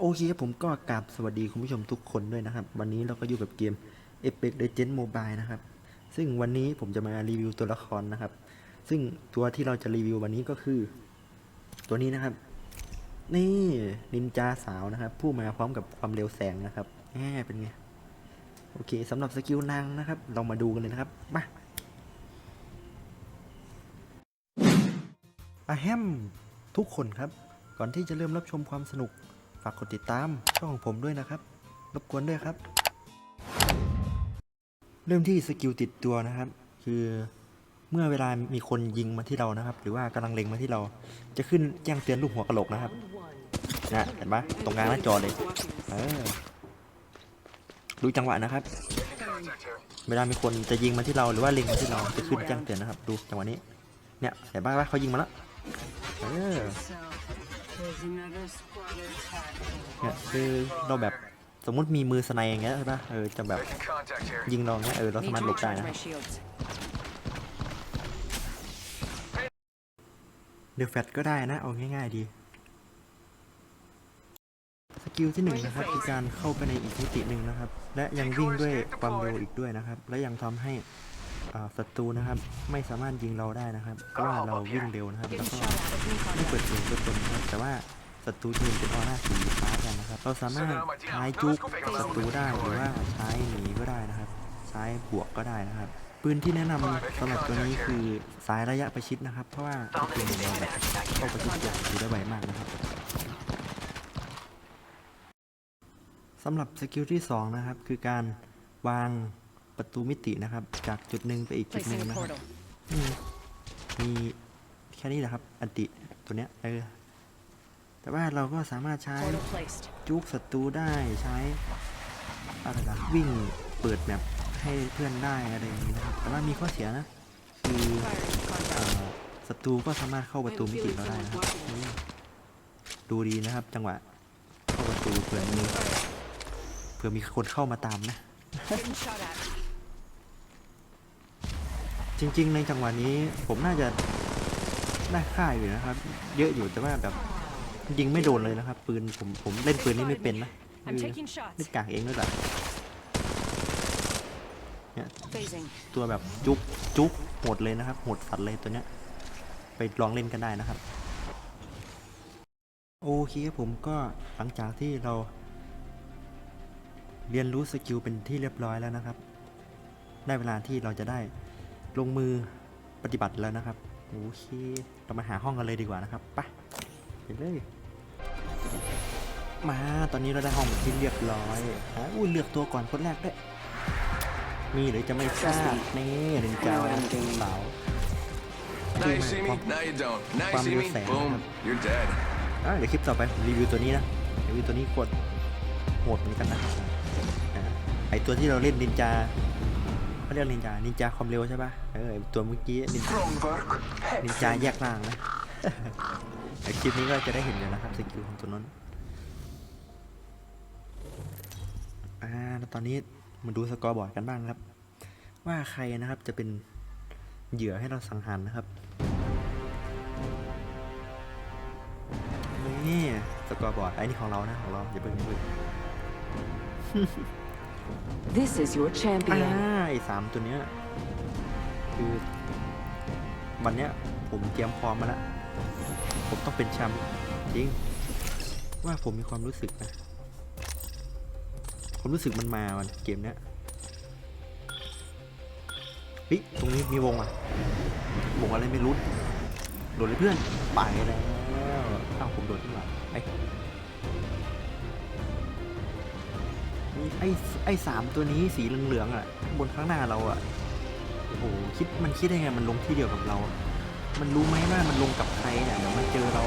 โอเคครับผมก็กราบสวัสดีคุณผู้ชมทุกคนด้วยนะครับ วันนี้เราก็อยู่กับเกม Apex Legends Mobile นะครับ ซึ่งวันนี้ผมจะมารีวิวตัวละครนะครับ ซึ่งตัวที่เราจะรีวิววันนี้ก็คือ ตัวนี้นะครับ นี่นินจาสาวนะครับ ผู้มาพร้อมกับความเร็วแสงนะครับแหมเป็นไง โอเคสำหรับสกิลนางนะครับ เรามาดูกันเลยนะครับมาอะแฮมทุกคนครับ ก่อนที่จะเริ่มรับชมความสนุกากกดติดตามช่องของผมด้วยนะครับ รบกวนด้วยครับ เริ่มที่สกิลติดตัวนะครับ คือเมื่อเวลามีคนยิงมาที่เรานะครับ หรือว่ากำลังเล็งมาที่เรา จะขึ้นแจ้งเตือนรูปหัวกระโหลกนะครับนะเห็นปะตรงกลางหน้าจอเลยเออดูจังหวะนะครับ เวลามีคนจะยิงมาที่เราหรือว่าเล็งมาที่เราจะขึ้นแจ้งเตือนนะครับ ดูจังหวะนี้ เนี่ยเห็นปะว่าเขายิงมาแล้วเออ เนี่ยคือเราแบบสมมติมีมือสไนอย่างเงี้ยใช่ปะเออจะแบบยิงเราเงี้ยเออเราสามารถหลบได้นะเดือแฟตก็ได้นะเอาง่ายๆดี สกิลที่หนึ่งนะครับคือการเข้าไปในอีกมิติหนึ่งนะครับ และยังวิ่งด้วยความเร็วอีกด้วยนะครับ และยังทำให้ ศัตรูนะครับ ไม่สามารถยิงเราได้นะครับเพราะว่าเราวิ่งเร็วนะครับแล้ว Getting ก็ shot at. Opening ไม่ contact. เปิดเผยตัวตนนะครับแต่ว่าศัตรูจะเห็นเป็นออร่าสีฟ้ากันนะครับ เราสามารถใช้จุกศัตรูได้หรือว่าใช้หนีก็ได้นะครับ ใช้บวกก็ได้นะครับ ปืนที่แนะนำสำหรับตัวนี้คือสายระยะประชิดนะครับ เพราะว่าปืนเราแบบเข้าประชิดตัวถือได้ไวมากนะครับสำหรับสกิลที่สองนะครับคือการวาง ประตูมิตินะครับ จากจุดหนึ่งไปอีกจุดหนึ่ง Placing a นะครับ portal. อืมมีแค่นี้แหละครับ อันติตัวเนี้ยเออแต่ว่าเราก็สามารถใช้ Portal placed. จุกศัตรูได้ใช้อะไรล่ะวิ่งเปิดแมปให้เพื่อนได้อะไรอย่างนี้นะครับ แต่ว่ามีข้อเสียนะคือ Firing เอ่ contact. อศัตรูก็สามารถเข้าประตูมิติเราได้นะครับอืมดูดีนะครับ จังหวะเข้าประตูเผื่อมีเผื่อมีคนเข้ามาตามนะ Getting shot at. จริง ๆ ในจังหวะนี้ผมน่าจะได้ค่าอยู่นะครับ เยอะอยู่แต่ว่าแบบยิงไม่โดนเลยนะครับ ปืนผมผมเล่นปืนนี้ไม่เป็นนะ I'm คือ taking shots. เล่นกากเองด้วยแหละเนี่ย Phasing. ตัวแบบจุกจุกโหดเลยนะครับโหดสัตว์เลยตัวเนี้ยไปลองเล่นกันได้นะครับ โอเคครับผมก็หลังจากที่เรา เรียนรู้สกิลเป็นที่เรียบร้อยแล้วนะครับ ได้เวลาที่เราจะได้ ลงมือปฏิบัติแล้วนะครับโอเคเรามาหาห้องกันเลยดีกว่านะครับไปไปเลยมาตอนนี้เราได้ห้องเป็นที่เรียบร้อยฮะอุ้ยเลือกตัวก่อนคนแรกด้วยมีหรือจะไม่ทราบนี่เรนจาสาว Now you see me, now you don't. Now you see me, boom, you're dead. อะเดี๋ยวคลิปต่อไปผมรีวิวตัวนี้นะรีวิวตัวนี้กดโหดเหมือนกันนะอ่าไอตัวที่เราเล่นนินจา เขาเรียกนินจา นินจาความเร็วใช่ปะเออไอ้ตัวเมื่อกี้นินจา Wrong work. นินจาแยกล่างนะไอคลิปนี้ก็จะได้เห็นอยู่นะครับสกิลของตัวนั้นอ่าแล้วตอนนี้มาดูสกอร์บอร์ดกันบ้างครับ ว่าใครนะครับจะเป็นเหยื่อให้เราสังหารนะครับนี่สกอร์บอร์ดไอ้นี่ของเรานะของเราอย่าเพิ่งอย่าเพิ่ง This is your อ่า champion. ไอ้สามตัวเนี้ยคือวันเนี้ยผมเตรียมพร้อมมาแล้ว ผมต้องเป็นแชมป์จริง ว่าผมมีความรู้สึกนะความรู้สึกมันมาวันเกมเนี้ยเฮ้ยตรงนี้มีวงอะวงอะไรไม่รู้ โดดเลยเพื่อนไปแล้วอ้าวผมโดดขึ้นมาไอ้นี่ ไอ้ไอ้สามตัวนี้สีเหลืองๆอะ บนข้างหน้าเราอะโอ้โหคิดมันคิดได้ไงมันลงที่เดียวกับเรา มันรู้ไหมว่ามันลงกับใครเนี่ยเดี๋ยวมันเจอเรา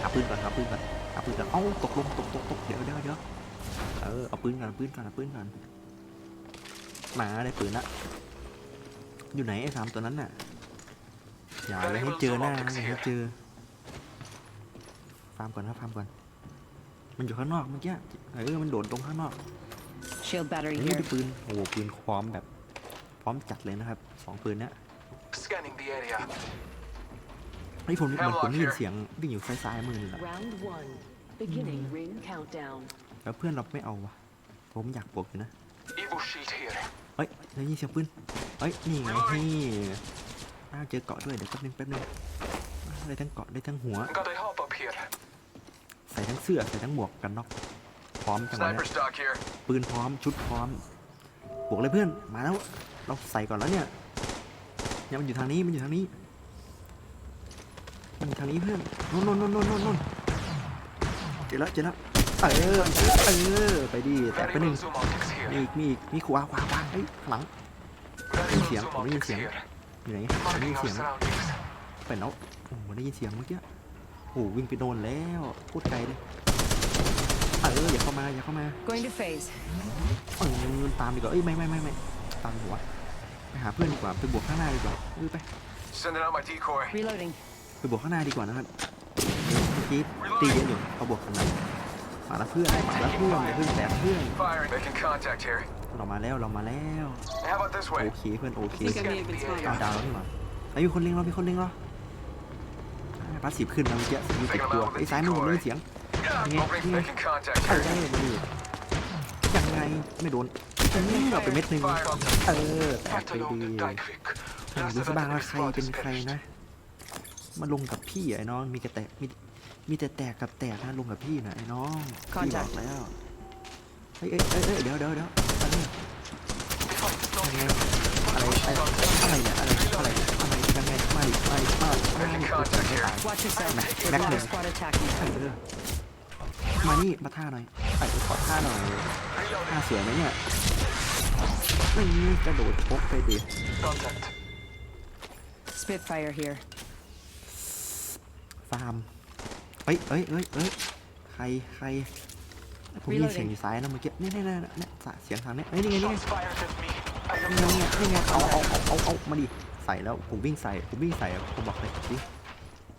เอาปืนก่อนเอาปืนก่อนเอาปืนก่อนเอ้าตกลงตกตกตกเดี๋ยวเดี๋ยวเดี๋ยวเออเอาปืนก่อนเอาปืนก่อนเอาปืนก่อนมาได้ปืนละอยู่ไหนไอ้สามตัวนั้นน่ะอย่าอย่าให้เจอหน้าอย่าให้เจอฟาร์มก่อนครับฟาร์มก่อน มันอยู่ข้างนอกเมื่อกี้เออมันโดดตรงข้างนอก Shield อั battery นนี้ here. ได้ปืนโอ้โหปืนพร้อมแบบพร้อมจัดเลยนะครับสองปืนเนี้ย Scanning the area. เฮ้ยผมเหมือนผมได้ยินเสียงวิ่งอยู่ซ้ายๆมือนี่แหละ Round one. Beginning ring countdown. แล้วเพื่อนเราไม่เอาวะผมอยากบวกอยู่นะ Evo shield here. เฮ้ยได้ยินเสียงปืนเฮ้ย นี่ไงนี่อ้าวเจอเกาะด้วย เดี๋ยวแป๊บนึงแป๊บนึงอ้าวได้ทั้งเกาะได้ทั้งหัว Got a hop up here. ใส่ทั้งเสื้อใส่ทั้งหมวกกันน็อกพร้อมจังหวะเนี้ Sniper ย stock here. ปืนพร้อมชุดพร้อมบวกเลยเพื่อนมาแล้วเราใส่ก่อนแล้วเนี่ยเนี่ยมันอยู่ทางนี้มันอยู่ทางนี้มันอยู่ทางนี้เพื่อนนู่นนู่นนู่นนู่นนู่นนู่นเจอแล้วเจอแล้วเออเออไปดิแตกไปหนึ่ง Variable zoom optics มี here. อีกมีอีกมีขวาขวาขวาเฮ้ยข้างหลัง Variable Sim, zoom ผมได้ยิน optics เสียง here. อยู่ไหนผมได้ยิ Marking น our เสียง surroundings. ไปแล้วโอ้โหได้ยินเสียงเมื่อกี้โอ้โหวิ่งไปโดนแล้วพูดไกลเลย เอออย่าเข้ามาอย่าเข้ามา Going to phase. เออตามดีกว่าเอ้ยไม่ไม่ไม่ไม่ตามหัวไปหาเพื่อนดีกว่าไปบวกข้างหน้าดีกว่าเออไป Sending out my decoy. Reloading. ไปบวกข้างหน้าดีกว่านะครับเมื่อกี้ตีเยอะอยู่เขาบวกกันนะมาแล้วเพื่อนมาแล้วเพื่อนอย่าเพิ่งแตกเพื่อน Firing. Making contact here. เรามาแล้วเรามาแล้ว How about this โอ way? เคเพื่อนโอเค I think I may have been ดาว spotted. ดาวแล้วนี่หว่าไอ้ยมีคนเล็งเรามีคนเล็งเราพาสซีฟขึ้นมาเมื่อกี้สกิลติดตัวไอ้ซ้ายมือผมได้ยินเสียง Yeah, opening, making contact เออมาดิยังไงไม่โดนเออเอาไปเม็ดหนึ่งเออแตกไปดี Dykvik. อะ Last ดูสบ้างว่าใครเป็นใครนะ มาลงกับพี่ไอ้น้องมีแต่แตกมีมีแต่แตกกับแตกนะลงกับพี่นะไอ้น้องพี่บอกแล้วเฮ้ยเอ้ยเอ้ยเอ้ยเดี๋ยวเดี๋ยวเดี๋ยวอะไรเนี่ยยังไงอะไรอะไรอะไรเนี่ยอะไรอะไรอะไรยังไงมาดิมาดิมาดิมาดิ Making contact here. Watch มานี่มาท่าหน่อยไอ้ขอท่าหน่อยท่าสวยไหมเนี่ยนี่กระโดดชกไปดิ Contact. Spitfire here. ฟาร์มเอ้ยเอ้ยเอ้ยเอ้ยใครใครผมได้ยินเสียงอยู่ซ้ายนะเมื่อกี้นี่นี่นี่นี่เสียงทางนี้เอ้ยนี่ไงนี่ไง Shots fired at me. I am นี่ไงนี่ไงเอาเอาเอาเอาเอามาดิใส่แล้วผมวิ่งใส่ผมวิ่งใส่อะผมบอกเลยดิ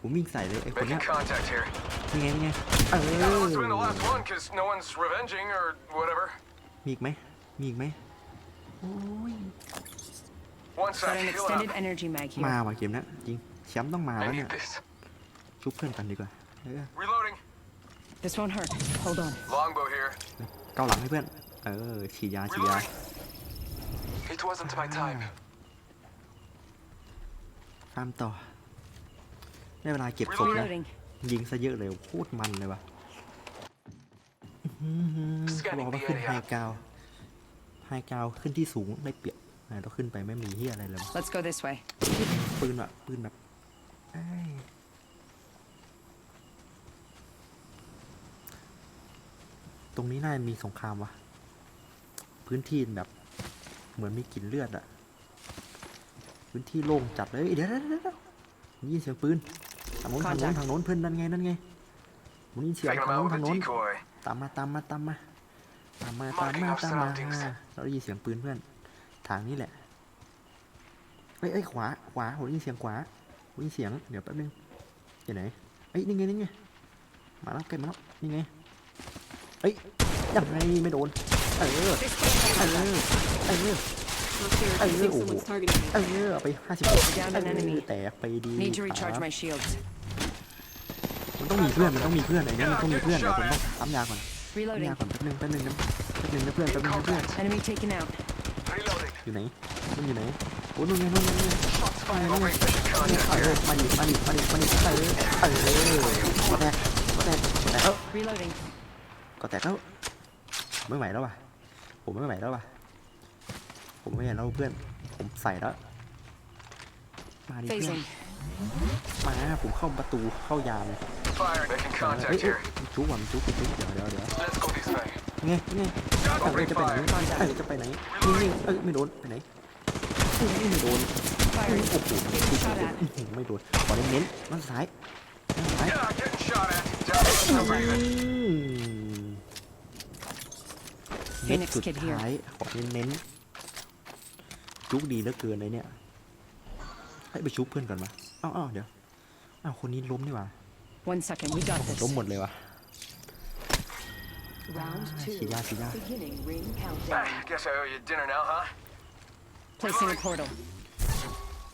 ผมวิ่งใส่เลยไอ้คนเนี้ making ย contact here. นี่ไงนี่ไงเอ That must have been the อ last one, cause no one's revenging or whatever. มีอีกไหมมีอีกไหมโอ้ย One Got sec, an heal extended up. energy mag มา here. ว่ะเกมเนี้ยจริงแชมป์ต้องมา I แล้วเนี่ need ย this. ชุบเพื่อนกันดีกว่าเออ Reloading. This won't hurt. Hold on. Longbow here. เกาหลังให้เพื่อน เออฉีดยาฉีดยา Reloading. It wasn't my time. ตามต่อ ได้เวลาเก็บศพแล้ว Reloading. ยิงซะเยอะเลยโคตรมันเลยว่ะอื้อหือเขาบอกว่าขึ้นไฮกราวไฮกราวขึ้นที่สูงได้เปรียบไหนเราขึ้นไปไม่มีเฮียอะไรเลย Let's go this way. ปืนอะปืนแบบเอ้ยตรงนี้น่าจะมีสงครามวะพื้นที่แบบ เหมือนมีกลิ่นเลือดอะพื้นที่โล่งจัดเลยเอ้ยเดี๋ยวเดี๋ยวเดี๋ยวเดี๋ยวได้ยินเสียงปืน ทางโน้นทางโน้น Contact ทางโน้นเพื่อนนั่นไงนั่นไงผมได้ยินเสียง Taking ทาง him โน้ out น with ทาง a โน้น decoy. ตามมาตามมาตามมาตามมาตาม Marking มา our ตามมา surroundings เราได้ยินเสียงปืนเพื่อน ทางนี้แหละเอ้ยเอ้ยขวาขวาผมได้ยินเสียงขวาผมได้ยินเสียงเดี๋ยวแป๊บนึงอยู่ไหนเอ้ยนี่ไงนี่ไงมาแล้วใกล้มาแล้วนี่ไงเอ้ยยังไงไม่โดนเออเออเออ เออ Not sure. I Hey, think yo. someone's targeting me. เออเอาไปห้าสิบ Down an enemy. แตกไปดี Need to recharge ครับ my shields. มันต้องมีเพื่อนมันต้องมีเพื่อนไอ้เนี่ยมันต้องมีเพื่อนเดี๋ยวผมต้องปั๊มยาก่อนปั๊ม Reloading. ยาก่อนแป๊บนึงแป๊บนึงนะแป๊บนึงนะเพื่อนแป๊บนึงนะเพื่อน Enemy taken out. Reloading. อยู่ไหนมันอยู่ไหนโอ้นู่นไงนู่นไงนู่นไง Shots ไป fired. นู่นไง Opening mission เอ contact อ here. มาดิมาดิมาดิมาดิเออเออก็แตกก็แตกก็แตกแล้ว Reloading. ก็แตกแล้วผมไม่ไหวแล้วว่ะผมไม่ไหวแล้วว่ะ ผมไม่ไหวแล้วเพื่อน ผมใส่แล้ว มาดิเพื่อน Phasing. มาผมเข้าประตูเข้ายาม Fire. Making เอ้ย contact เอ้ย here. มันจุกว่ะมันจุกมันจุกเดี๋ยวเดี๋ยวเดี๋ยว Let's go this way. ไงไงเออจะไปไหนเออจะไปไหนนิ่งๆเอ้ยไม่โดนไปไหนอื้อไม่โดน Firing. โอ้โห Getting shot at. ไม่โดนขอเน้นๆมันซ้ายมันซ้าย Yeah, getting shot at. Down. No breathing. เม็ด Phoenix สุด Kid here. ท้ายขอเน้นๆ จุกดีเหลือเกินเลยเนี่ย ให้ไปชุบเพื่อนก่อนมาอ้าวอ้าวเดี๋ยวอ้าวคนนี้ล้มนี่หว่า One second. We got โอ้โห this. ล้มหมดเลยว่ะ Round ฉีดยาฉีดยา Beginning ring Ah, countdown. Guess I owe you dinner now, huh? Placing a portal.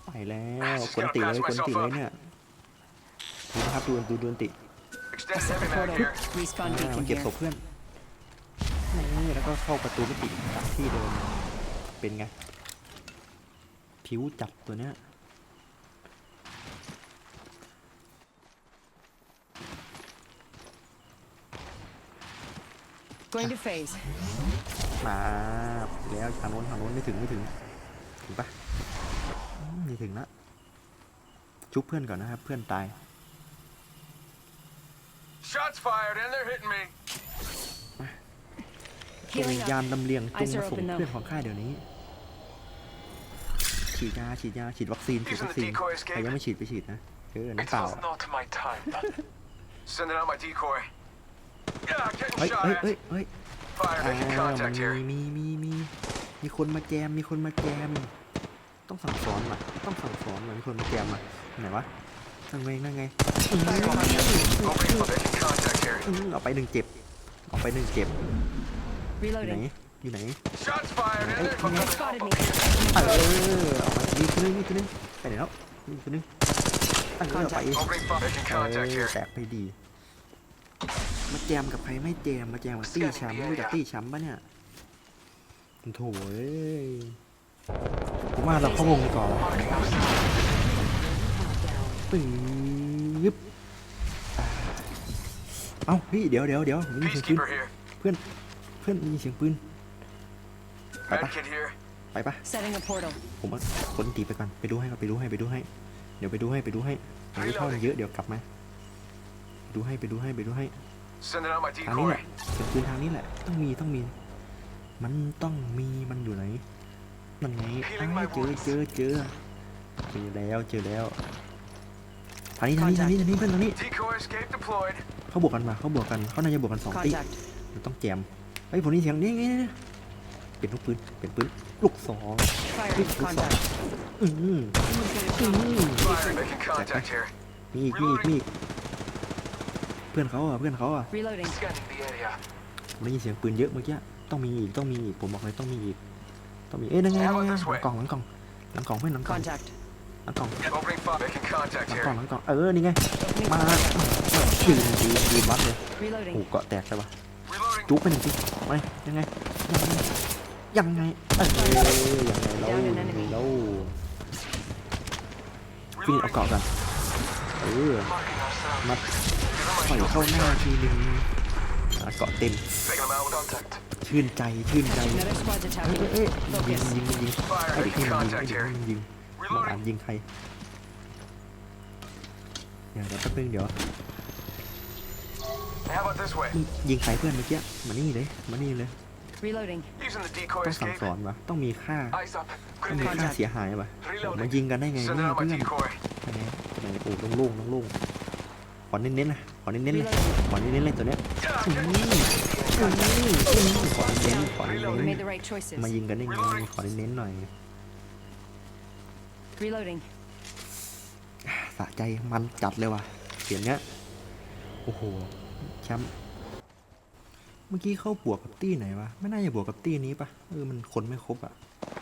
ไปแล้วกวนติเลยกวนติเลยเนี่ยดูนะครับดูดูดูติ Extended Stand Set the heavy mag portal. here. Respawn อ่ามัน beacon เก็บ here. ศพเพื่อนนี่แล้วก็เข้าประตูมิติกลับที่เดิมเป็นไง ผิวจัดตัวเนี้ย Going to phase. มาแล้วทางโน้นทางโน้นไม่ถึงไม่ถึงถึงปะอืมไม่ถึงละชุบเพื่อนก่อนนะครับ เพื่อนตาย Shots fired and they're hitting me. จง Healing ยา up. นลำเลียงจง Eyes มา are ส่ง open though. เพื่อนของข้าเดี๋ยวนี้ ฉีดยาฉีดยาฉีดวัคซีนฉีด Using วัค the ซีน decoy escape. ใครยังไม่ฉีดไปฉีดนะเออ It น้ำเปล่า was not my time. Sending out my decoy. Yeah, เฮ้ย getting เฮ้ย shot เฮ้ย at. เฮ้ย Fire อ่า making มัน contact มี here. มีมีมีมีคนมาแจมมีคนมาแจม ต้องสั่งสอนว่ะต้องสั่งสอนว่ะมีคนมาแจมอะไหนวะนั่งไงนั่งไง Opening for making contact here. อื้อเอาไปหนึ่งเจ็บเอาไปหนึ่งเจ็บอยู่ไหน Reloading. อยู่ไหน Shots fired and Hey, they're They fucking spotted me. เออเอามาอีก ตัวนึงอีกตัวนึงไปไหนแล้วอีกตัวนึงเออเอาไป Opening for making เอ contact อ here. แตกไปดี มาแจมกับใครไม่แจมมาแจมกับตี้ช้ำรู้จักตี้ช้ำปะเนี่ยโถ่เอ้ยผมว่าเราเข้าวงดีกว่อนปึ๊บเอ้าพี่เดี๋ยวเดี๋ยวเดี๋ยวผมได้ยินเสียงปืน Peacekeeper here. เพื่อนเพื่อนได้ยินเสียงปืนไปปะ Medkit here. ไปปะ Setting a portal. ผมว่าคนตีไปก่อนไปดูให้ครับไปดูให้ไปดูให้ เดี๋ยวไปดูให้ไปดูให้เดี๋ยวเท่ามันเยอะเดี๋ยวกลับมาไปดูให้ไปดูให้ไปดูให้ Sending out my ทางนี้แห decoy. ละเสียงปืนทางนี้แหละ ต้องมีต้องมี มันต้องมีมันอยู่ไหนนั่นไงอ้ายเจอเจอเจอเจอแล้วเจอแล้วทางนี้ทางนี้ทางนี้ทางนี้เพื่อนทางนี้ Decoy escape deployed. เขาบวกกันมาเขาบวกกันเขาน่าจะบวกกันสองตี Contact. มันต้องแจมเฮ้ยผมนี่เสียงนี่นี่นี่ เปลี่ยนลูกปืนเปลี่ยนปืนลูกสอง Firing. Contact. อืมอืม Fire making contact here. มีอีกมีอีกมีอีกเพื่อนเขาอะเพื่อนเขาอะ Reloading. Scanning the area. ผมได้ยินเสียงปืนเยอะเมื่อกี้ต้องมีอีกต้องมีอีกผมบอกเลยต้องมีอีกต้องมีเอ้ยนั่นไงนั่นไงหลังกล่องหลังกล่องหลังกล่องเพื่อนหลังกล่อง Contact. หลังกล่อง Opening fire making ห contact ลัง here. กล่องหลังกล่องเออนี่ไง Opening มา contact. ยืนยืนยืนวัดเลยโอ้โห Reloading. เกาะแตกเลยว่ะ Reloading. จุกไปหนึ่งทีไปยังไงยังไง ยังไงเออยังไงแล้วยังไงแล้วพี่เอา Reloading. เกาะกันเออ Marking our surroundings. มัดปล่อยเข้าหน้าทีหนึ่งอะเกาะเต็ม Taking them out. Contact. ชื่นใจชื่นใจ Another squad's เอ้ย attacking. เอ้ยเอ้ยยิงยิงยิง Fire ไอ้เด็กนี่ making มันยิงไอ้ contact เด็ก here. นี่มันยิงบอกอ่าน Reloading. ยิงใครเดี๋ยวเดี๋ยวแป๊บนึงเดี๋ยว How about this way? ยิงใครเพื่อนเมื่อกี้มานี่เลยมานี่เลย Reloading. Using the decoy ต้องสั่ง escape. สอนวะต้องมีค่า Eyes up. ต้องมี Grenade. ค่าเสียหายปะมายิงกันได้ไง Sending เนี่ย out my เพื่อน decoy. ยังไงยังไงโอ้โล่งๆโล่งๆขอเน้นๆนะขอเน้นๆเลย Reloading. ขอเน้นๆเลยตัวเนี้ย Yeah, อืม getting อืมอืมขอเน้นๆขอเน้ We น made the right choices. ๆมายิงกันได้ไงขอเน้นๆหน่อย Reloading. สะใจมันจัดเลยว่ะเสียงเนี้ยโอ้โหแชมป์ เมื่อกี้เข้าบวกกับตี้ไหนวะ ไม่น่าจะบวกกับตี้นี้ปะเออ มันคนไม่ครบอะ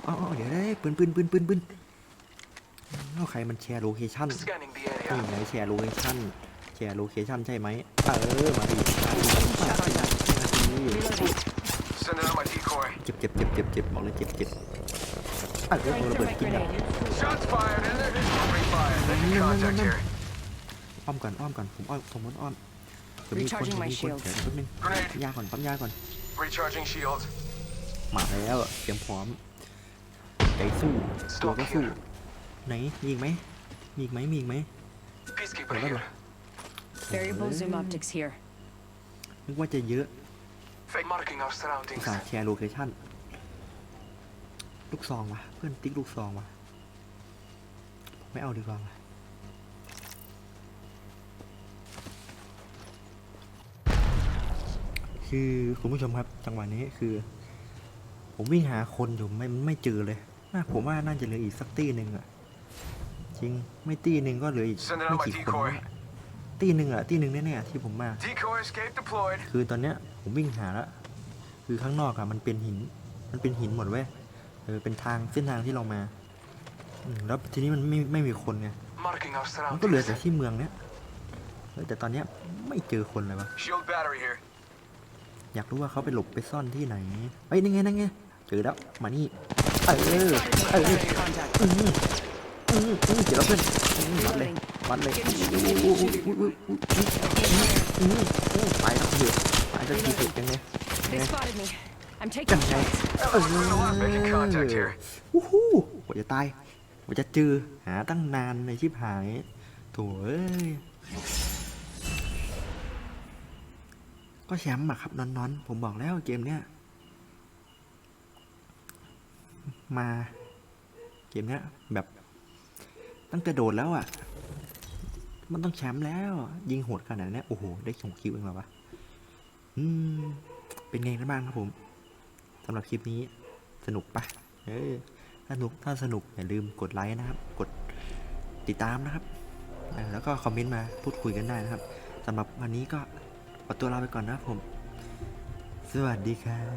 อ๋ออ๋อเดี๋ยวได้ปืนปืนปืนปืนปืนเอาใครมันแชร์โลเคชั่นนี่ area. ไงแชร์โลเคชั่น แชร์โลเคชั่นใช่ไหมเออ มาดิมาดิมาดิมาดิ Reloading. Sending out my decoy. เจ็บเจ็บเจ็บเจ็บเจ็บบอกเลยเจ็บเจ็บออ Throwing ระเบิดกินอะอ้อมก่อนอ้อมก่อนผมอ้อมผมอ้อม เดี๋ยวมีคน Recharging เดี๋ยว my มีคน shields เดี๋ยวแป๊บนึง Grenade. ยาก่อนปั๊มยาก่อน Recharging shields. มาแล้วเตรียมพร้อมใจสู้ตัวก็สู้ไหนมีอีกไหมมีอีกไหมมีอีกไหม Peacekeeper Hold on. here. Variable zoom optics here. นึกว่าจะเยอะ Fake marking our อุต surroundings. ส่าห์แชร์โลเคชั่นลูกซองวะเพื่อนติ๊กลูกซองวะผมไม่เอาดีกว่าวะ คือคุณผู้ชมครับจังหวะนี้คือ ผมวิ่งหาคนอยู่ไม่ไม่เจอเลยน่าผมว่าน่าจะเหลืออีกสักตีหนึ่งอะจริงไม่ตีหนึ่งก็เหลืออีก Send it ไม่ out my กี่คน decoy. นะตีหนึ่งอะตีหนึ่งแน่ๆที่ผมมา Decoy escape deployed. คือตอนเนี้ยผมวิ่งหาแล้วคือข้างนอกอะมันเป็นหิน มันเป็นหินหมดเว้ยเออเป็นทางเส้นทางที่เรามาอืมแล้วทีนี้มันไม่ไม่มีคนไง Marking our มันก็เหลือ surroundings. แต่ที่เมืองเนี้ยเออแต่ตอนเนี้ยไม่เจอคนเลยวะ Shield battery here. อยากรู้ว่าเขาไปหลบไปซ่อนที่ไหนเอ้ยนั่นไงนั่นไงเจอแล้วมานี่เออเออ Enemy contact. อืมอืมอืมเดี๋ยวเพื่อนมวัดเลยวัดเลยอู้อู้อู้อู้อู้อู้อืมอู้ไปแล้วเถอะไปแล้วทีเถอะยังไง They spotted me. I'm ยังไงเออ Making contact here. อู้หูกว่าจะตายกว่าจะเจอหาตั้งนานในชิบหายโถ่เอ้ย ก็แชมป์อะครับนอนๆผมบอกแล้วเกมเนี้ยมาเกมเนี้ยแบบตั้งแต่โดดแล้วอะมันต้องแชมป์แล้ว ยิงโหดขนาดนี้โอ้โห ได้ชงคิวเองหรอวะอืม เป็นไงกันบ้างครับผมสำหรับคลิปนี้สนุกปะเออถ้าสนุกถ้าสนุกอย่าลืมกดไลค์นะครับ กดติดตามนะครับ แล้วก็คอมเมนต์มาพูดคุยกันได้นะครับสำหรับวันนี้ก็ ขอตัวลาไปก่อนนะผม สวัสดีครับ